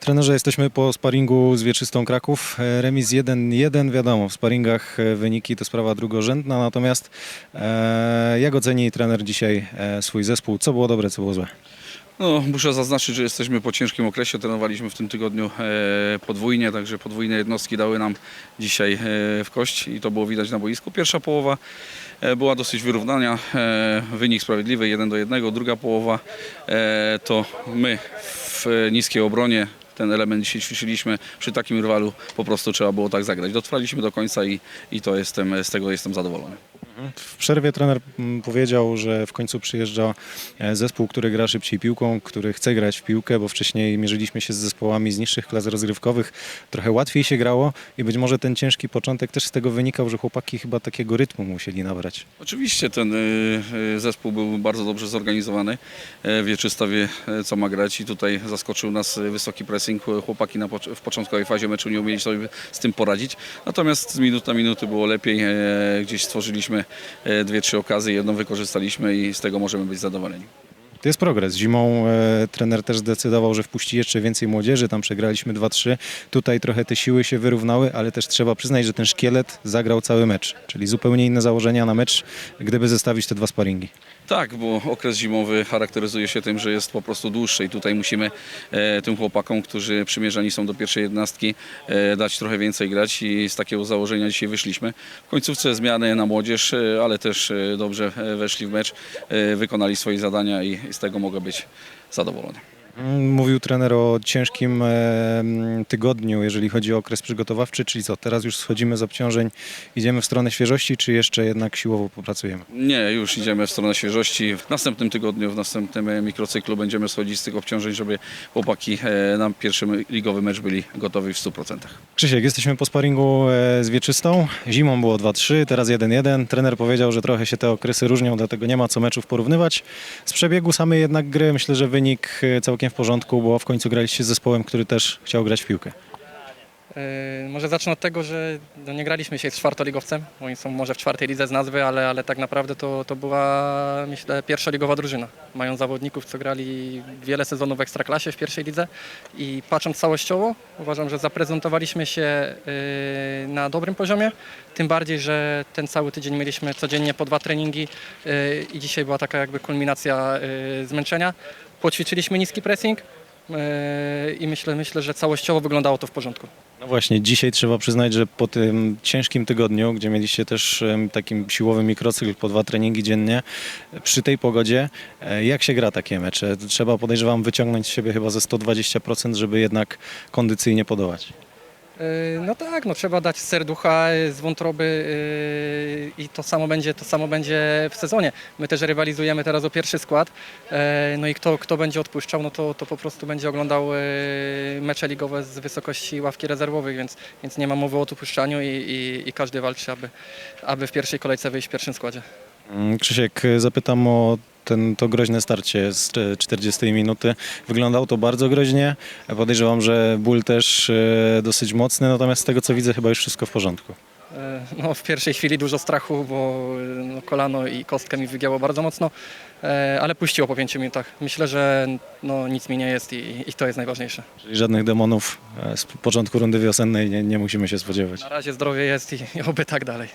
Trenerze, jesteśmy po sparingu z Wieczystą Kraków. E, Remis 1-1, wiadomo, w sparingach e, wyniki to sprawa drugorzędna, natomiast e, jak oceni trener dzisiaj e, swój zespół? Co było dobre, co było złe? No, muszę zaznaczyć, że jesteśmy po ciężkim okresie. Trenowaliśmy w tym tygodniu e, podwójnie, także podwójne jednostki dały nam dzisiaj w kość i to było widać na boisku. Pierwsza połowa była dosyć wyrównania, wynik sprawiedliwy 1 do 1. Druga połowa to my w niskiej obronie. Ten element dzisiaj ćwiczyliśmy przy takim rywalu, po prostu trzeba było tak zagrać. Dotrwaliśmy do końca i, i to jestem, z tego jestem zadowolony. W przerwie trener mm, powiedział, że w końcu przyjeżdża e, zespół, który gra szybciej piłką, który chce grać w piłkę, bo wcześniej mierzyliśmy się z zespołami z niższych klas rozgrywkowych. Trochę łatwiej się grało i być może ten ciężki początek też z tego wynikał, że chłopaki chyba takiego rytmu musieli nabrać. Oczywiście ten y, y, zespół był bardzo dobrze zorganizowany. E, wie, e, co ma grać i tutaj zaskoczył nas e, wysoki pressing. Chłopaki na, w początkowej fazie meczu nie umieli sobie z tym poradzić. Natomiast z minut na minuty było lepiej. E, Gdzieś stworzyliśmy e, dwie, trzy okazje, jedną wykorzystaliśmy i z tego możemy być zadowoleni. To jest progres. Zimą e, trener też zdecydował, że wpuści jeszcze więcej młodzieży. Tam przegraliśmy 2-3. Tutaj trochę te siły się wyrównały, ale też trzeba przyznać, że ten szkielet zagrał cały mecz. Czyli zupełnie inne założenia na mecz, gdyby zestawić te dwa sparingi. Tak, bo okres zimowy charakteryzuje się tym, że jest po prostu dłuższy i tutaj musimy e, tym chłopakom, którzy przymierzani są do pierwszej jednostki, e, dać trochę więcej grać i z takiego założenia dzisiaj wyszliśmy. W końcówce zmiany na młodzież, e, ale też e, dobrze e, weszli w mecz, e, wykonali swoje zadania i, i z tego mogę być zadowolony. Mm, Mówił trener o ciężkim e, mm, tygodniu, jeżeli chodzi o okres przygotowawczy, czyli co, teraz już schodzimy z obciążeń, idziemy w stronę świeżości, czy jeszcze jednak siłowo popracujemy? Nie, już idziemy w stronę świeżości. W następnym tygodniu, w następnym e, mikrocyklu będziemy schodzić z tych obciążeń, żeby chłopaki e, na pierwszy ligowy mecz byli gotowi w 100%. Krzysiek, jesteśmy po sparingu z Wieczystą. Zimą było 2-3, teraz 1-1. Trener powiedział, że trochę się te okresy różnią, dlatego nie ma co meczów porównywać. Z przebiegu samej jednak gry myślę, że wynik całkiem w porządku, bo w końcu graliście z zespołem, który też chciał grać w piłkę. Yy, Może zacznę od tego, że no nie graliśmy się z czwartoligowcem. Oni są może w czwartej lidze z nazwy, ale, ale tak naprawdę to, to była, myślę, pierwszoligowa drużyna. Mają zawodników, co grali wiele sezonów w Ekstraklasie w pierwszej lidze i patrząc całościowo, uważam, że zaprezentowaliśmy się yy, na dobrym poziomie. Tym bardziej, że ten cały tydzień mieliśmy codziennie po dwa treningi yy, i dzisiaj była taka jakby kulminacja yy, zmęczenia. Poćwiczyliśmy niski pressing yy, i myślę, myślę, że całościowo wyglądało to w porządku. No właśnie, dzisiaj trzeba przyznać, że po tym ciężkim tygodniu, gdzie mieliście też takim siłowy mikrocykl po dwa treningi dziennie, przy tej pogodzie, e, jak się gra takie mecze? Trzeba, podejrzewam, wyciągnąć z siebie chyba ze 120%, żeby jednak kondycyjnie podołać. Yy, No tak, no trzeba dać serducha, yy, z wątroby yy, i to samo będzie, to samo będzie w sezonie. My też rywalizujemy teraz o pierwszy skład, no i kto, kto będzie odpuszczał, no to, to po prostu będzie oglądał mecze ligowe z wysokości ławki rezerwowych, więc, więc nie ma mowy o odpuszczaniu i, i, i każdy walczy, aby, aby w pierwszej kolejce wyjść w pierwszym składzie. Mm, Krzysiek, zapytam o ten, to groźne starcie z e, 40 minuty. Wyglądało to bardzo groźnie. E, Podejrzewam, że ból też e, dosyć mocny, natomiast z tego co widzę chyba już wszystko w porządku. Yy, No, w pierwszej chwili dużo strachu, bo yy, no, kolano i kostkę mi wygięło bardzo mocno, ale puściło po pięciu minutach. Myślę, że no, nic mi nie jest i, i to jest najważniejsze. Czyli żadnych demonów e, z początku rundy wiosennej nie, nie musimy się spodziewać. Na razie zdrowie jest i, i oby tak dalej.